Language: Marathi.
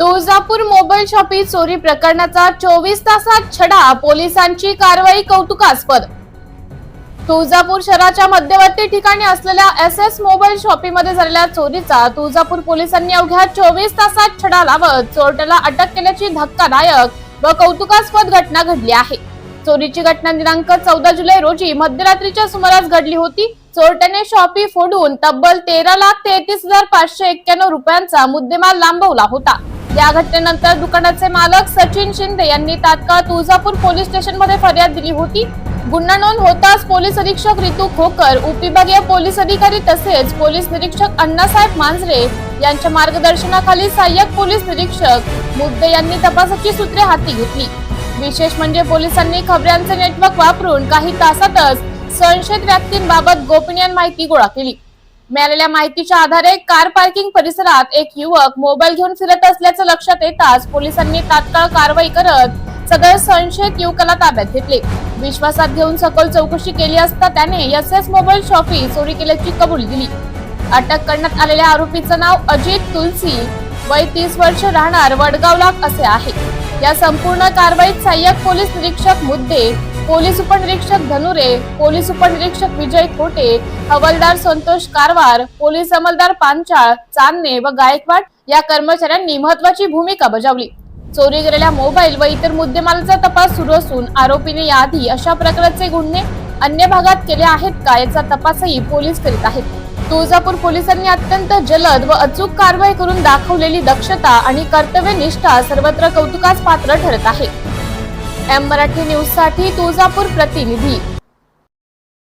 तुळजापूर मोबाईल शॉपी चोरी प्रकरणाचा चोवीस तासात छडा पोलिसांची कारवाई कौतुकास्पद. तुळजापूर शहराच्या मध्यवर्ती ठिकाणी असलेल्या एस एस मोबाईल शॉपीमध्ये झालेल्या चोरीचा तुळजापूर पोलिसांनी अवघ्या चोवीस तासात छडा लावत चोरट्याला अटक केल्याची धक्कादायक व कौतुकास्पद घटना घडली आहे. चोरीची घटना दिनांक चौदा जुलै रोजी मध्यरात्रीच्या सुमारास घडली होती. चोरट्याने शॉपी फोडून तब्बल तेरा लाख तेहतीस हजार पाचशे एक्क्याण्णव रुपयांचा मुद्देमाल लांबवला होता. या घटनेनंतर दुकानाचे मालक सचिन शिंदे यांनी तात्काळ तुळजापूर पोलीस स्टेशनमध्ये फर्याद दिली होती. गुन्हा नोंद होताच पोलीस अधीक्षक रितू खोकर उपविभागीय पोलीस अधिकारी तसेच पोलीस निरीक्षक अण्णासाहेब मांजरे यांच्या मार्गदर्शनाखाली सहाय्यक पोलीस निरीक्षक मुद्दे यांनी तपासाची सूत्रे हाती घेतली. विशेष म्हणजे पोलिसांनी खबऱ्यांचे नेटवर्क वापरून काही तासातच संशयित व्यक्तींबाबत गोपनीय माहिती गोळा केली. मिळालेल्या माहितीच्या आधारे कार पार्किंग परिसरात एक युवक मोबाईल घेऊन फिरत असल्याचं लक्षात येताच पोलिसांनी तात्काळ कारवाई करत सदर संशयित युवकाला ताब्यात घेतले. विश्वासात घेऊन सखोल चौकशी केली असता त्याने एस एस मोबाईल शॉपी चोरी केल्याची कबुली दिली. अटक करण्यात आलेल्या आरोपीचं नाव अजित तुलसी वय तीस वर्ष राहणार वडगावला असे आहे. या संपूर्ण कारवाईत सहाय्यक पोलीस निरीक्षक मुद्दे पोलीस उपनिरीक्षक धनुरे पोलीस उपनिरीक्षक विजय खोटे हवालदार संतोष कारवार पोलीस अंमलदार पांचाळ चांदणे व गायकवाड या कर्मचाऱ्यांनी महत्वाची भूमिका बजावली. चोरी गेलेल्या मोबाईल व इतर मुद्देमालाचा तपास सुरू असून आरोपीने याआधी अशा प्रकारचे गुन्हे अन्य भागात केले आहेत का याचा तपासही पोलीस करीत आहेत. तुळजापूर पोलिसांनी अत्यंत जलद व अचूक कारवाई करून दाखवलेली दक्षता आणि कर्तव्यनिष्ठा सर्वत्र कौतुकास पात्र ठरत आहे. एम मराठी न्यूजसाठी तुळजापूर प्रतिनिधी